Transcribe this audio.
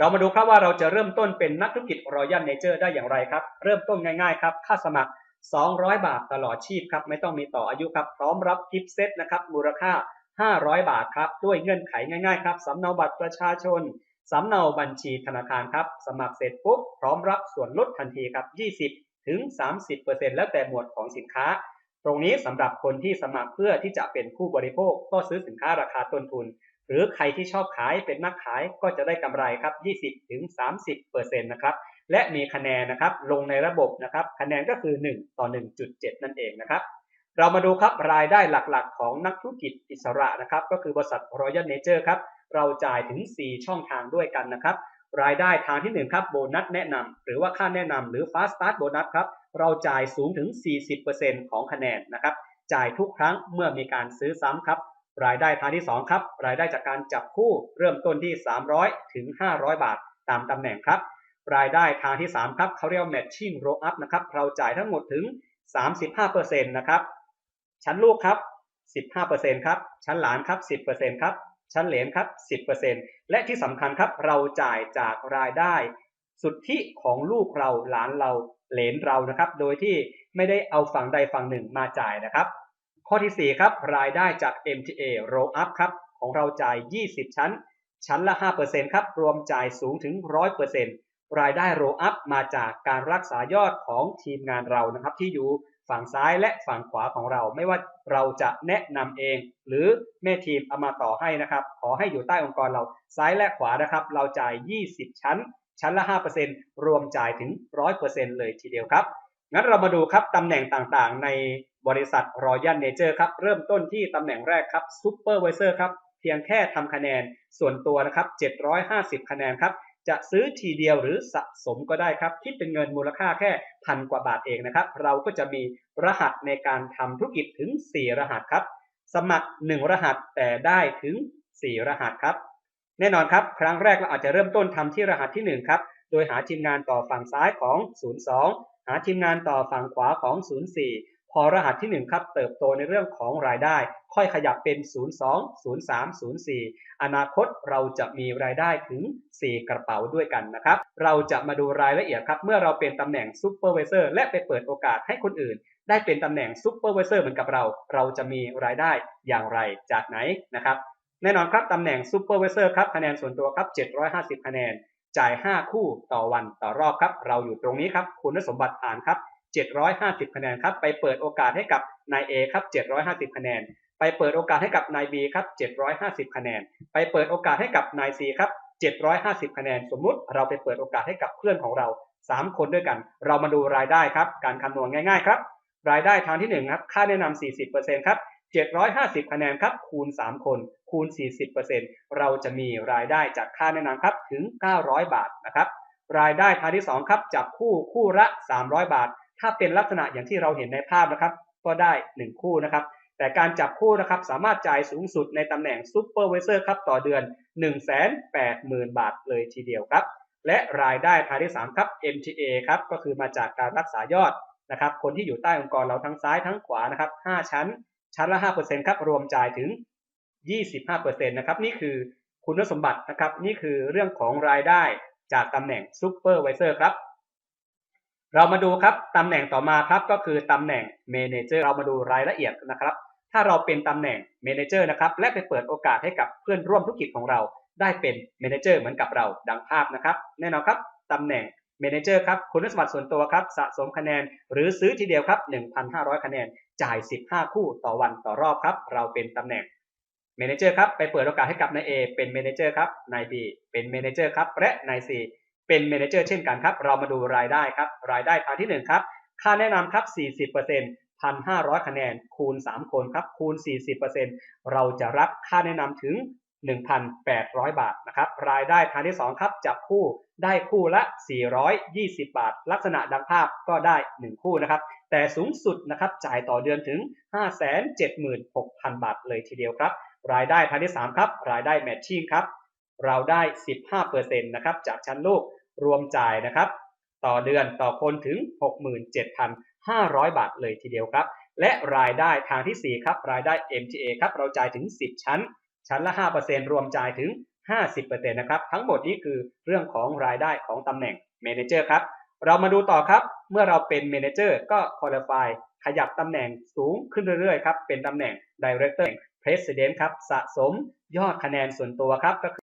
เรามาดูครับว่าเราจะเริ่มต้นเป็นนักธุรกิจรอยัลเนเจอร์ได้อย่างไรครับ เริ่มต้นง่ายๆครับ ค่าสมัคร 200 บาทตลอดชีพครับ ไม่ต้องมีต่ออายุครับ พร้อมรับกิฟต์เซตนะครับ มูลค่า 500 บาทครับ ด้วยเงื่อนไขง่ายๆครับ สำเนาบัตรประชาชน สำเนาบัญชีธนาคารครับ สมัครเสร็จปุ๊บ พร้อมรับส่วนลดทันทีครับ 20 ถึง 30%แล้วแต่หมวดของสินค้า ตรงนี้สำหรับคนที่สมัครเพื่อที่จะเป็นผู้บริโภค ก็ซื้อสินค้าราคาต้นทุน หรือใครที่ชอบขายเป็นนักขายก็จะได้กำไรครับ 20-30%นะครับ และมีคะแนนนะครับลงในระบบนะครับ คะแนนก็คือ 1 ต่อ 1.7 นั่นเองนะครับ เรามาดูครับรายได้หลักๆ ของนักธุรกิจอิสระนะครับ ก็คือบริษัท Royal Nature ครับ เราจ่ายถึง 4 ช่องทางด้วยกันนะครับ รายได้ทางที่1ครับโบนัสแนะนำหรือว่าค่าแนะนำหรือ Fast Start โบนัสครับ เราจ่ายสูงถึง 40%ของคะแนนนะครับ จ่ายทุกครั้งเมื่อมีการซื้อซ้ำครับ รายได้ทางที่ 2 ครับ รายได้จากการจับคู่เริ่มต้นที่ 300 ถึง 500 บาท ตามตำแหน่งครับ รายได้ทางที่ 3 ครับเขาเรียกว่า matching roll up นะครับ เราจ่ายทั้งหมดถึง 35%นะครับ ชั้นลูกครับ 15%ครับ ชั้นหลานครับ 10%ครับ ชั้นเหลนครับ 10%และที่สำคัญครับ เราจ่ายจากรายได้สุทธิของลูกเราหลานเราเหลนเรานะครับ โดยที่ไม่ได้เอาฝั่งใดฝั่งหนึ่งมาจ่ายนะครับ ข้อที่ 4 ครับ รายได้จาก MTA roll up ครับ ของเราจ่าย 20 ชั้น ชั้นละ 5%ครับ รวมจ่ายสูงถึง 100%รายได้ roll up มาจากการรักษายอดของทีมงานเรานะครับ ที่อยู่ฝั่งซ้ายและฝั่งขวาของเรา ไม่ว่าเราจะแนะนำเอง หรือแม่ทีมเอามาต่อให้นะครับ ขอให้อยู่ใต้องค์กรเราซ้ายและขวานะครับ เราจ่าย 20 ชั้น ชั้นละ 5%รวมจ่ายถึง 100%เลยทีเดียวครับ งั้นเรามาดูครับตำแหน่งต่างๆ ในบริษัท Royal Nature ครับ เริ่มต้นที่ตำแหน่งแรกครับ Supervisor ครับ เพียงแค่ทำคะแนนส่วนตัวนะครับ 750 คะแนนครับ จะซื้อทีเดียวหรือสะสมก็ได้ครับ คิดเป็นเงินมูลค่าแค่พันกว่าบาทเองนะครับ เราก็จะมีรหัสในการทำธุรกิจถึง 4 รหัสครับ สมัคร 1 รหัสแต่ได้ถึง 4 รหัสครับ แน่นอนครับ ครั้งแรกเราอาจจะเริ่มต้นทำที่รหัสที่ 1 ครับ โดยหาทีมงานต่อฝั่งซ้ายของ 02 หาทีมงานต่อฝั่งขวาของ 04 พอรหัสที่ 1 ครับ เติบโตในเรื่องของรายได้ ค่อยขยับเป็น 02 03 04 อนาคตเราจะมีรายได้ถึง 4 กระเป๋าด้วยกันนะครับ เราจะมาดูรายละเอียดครับ เมื่อเราเป็นตำแหน่งซูเปอร์วิเซอร์และไปเปิดโอกาสให้คนอื่น ได้เป็นตำแหน่งซูเปอร์วิเซอร์เหมือนกับเรา เราจะมีรายได้อย่างไรจากไหนนะครับแน่นอนครับตำแหน่งซูเปอร์วิเซอร์ครับคะแนนส่วนตัวครับ 750 คะแนน จ่าย 5 คู่ต่อวันต่อรอบครับ เราอยู่ตรงนี้ครับ คุณสมบัติผ่านครับ 750 คะแนนครับ ไปเปิดโอกาสให้กับนาย A ครับ 750 คะแนน ไปเปิดโอกาสให้กับนาย B ครับ 750 คะแนน ไปเปิดโอกาสให้กับนาย C ครับ 750 คะแนน สมมุติเราไปเปิดโอกาสให้กับเพื่อนของเรา 3 คนด้วยกัน เรามาดูรายได้ครับ การคำนวณง่าย ๆ ครับ รายได้ทางที่1ครับ ค่าแนะนำ40%ครับ 750คะแนนครับคูณ 3 คนคูณ 40%เราจะมีรายได้จากค่าแนะนำครับถึง 900 บาทนะครับรายได้ทางที่ 2 ครับจับคู่คู่ละ 300 บาท ถ้าเป็นลักษณะอย่างที่เราเห็นในภาพนะครับ ก็ได้ 1 คู่นะครับ แต่การจับคู่นะครับสามารถจ่ายสูงสุดในตำแหน่งซูเปอร์วิเซอร์ครับต่อเดือน 180,000 บาทเลยทีเดียวครับ และรายได้ทางที่ 3 ครับ MTA ครับก็คือมาจากการรักษายอดนะครับ คนที่อยู่ใต้องค์กรเราทั้งซ้ายทั้งขวานะครับ 5 ชั้น ชั้นละ 5%ครับ รวมจ่ายถึง 25%นะครับ นี่คือคุณสมบัตินะครับ นี่คือเรื่องของรายได้จากตำแหน่งซูเปอร์วิเซอร์ครับ เรามาดูครับตำแหน่งต่อมาครับก็คือตำแหน่งเมนเจอร์ เรามาดูรายละเอียดนะครับ ถ้าเราเป็นตำแหน่งเมนเจอร์นะครับ และไปเปิดโอกาสให้กับเพื่อนร่วมธุรกิจของเรา ได้เป็นเมนเจอร์เหมือนกับเราดังภาพนะครับ แน่นอนครับตำแหน่ง เมนเจอร์ครับคุณสมบัติส่วนตัวครับสะสมคะแนน หรือซื้อทีเดียวครับ 1,500 คะแนน จ่าย 15 คู่ต่อวันต่อรอบครับ เราเป็นตำแหน่งเมนเจอร์ครับไปเปิดโอกาสให้กับนาย A เป็นเมนเจอร์ครับนาย B เป็นเมนเจอร์ครับและนาย C เป็นเมนเจอร์เช่นกันครับ เรามาดูรายได้ครับ รายได้ทางที่ 1 ครับ ค่าแนะนำครับ 40% 1,500 คะแนน คูณ 3 คนครับ คูณ 40%เราจะรับค่าแนะนำถึง 1,800 บาทนะครับ รายได้ทางที่ 2 ครับ จับคู่ ได้คู่ละ 420 บาท ลักษณะดังภาพก็ได้ 1 คู่นะครับ แต่สูงสุดนะครับจ่ายต่อเดือนถึง 576,000 บาทเลยทีเดียวครับ รายได้ทางที่ 3 ครับ รายได้แมทชิ่งครับ เราได้ 15%นะครับจากชั้นลูกรวมจ่ายนะครับ ต่อเดือนต่อคนถึง 67,500 บาทเลยทีเดียวครับ และรายได้ทางที่ 4 ครับ รายได้ MTA ครับ เราจ่ายถึง 10 ชั้น ชั้นละ 5%รวมจ่ายถึง 50%นะครับ ทั้งหมดนี้คือเรื่องของรายได้ของตำแหน่งเมนเจอร์ครับ เรามาดูต่อครับ เมื่อเราเป็นเมนเจอร์ก็คอร์ฟายขยับตำแหน่งสูงขึ้นเรื่อยๆครับ เป็นตำแหน่ง Director President ครับ สะสมยอดคะแนนส่วนตัวครับก็คือ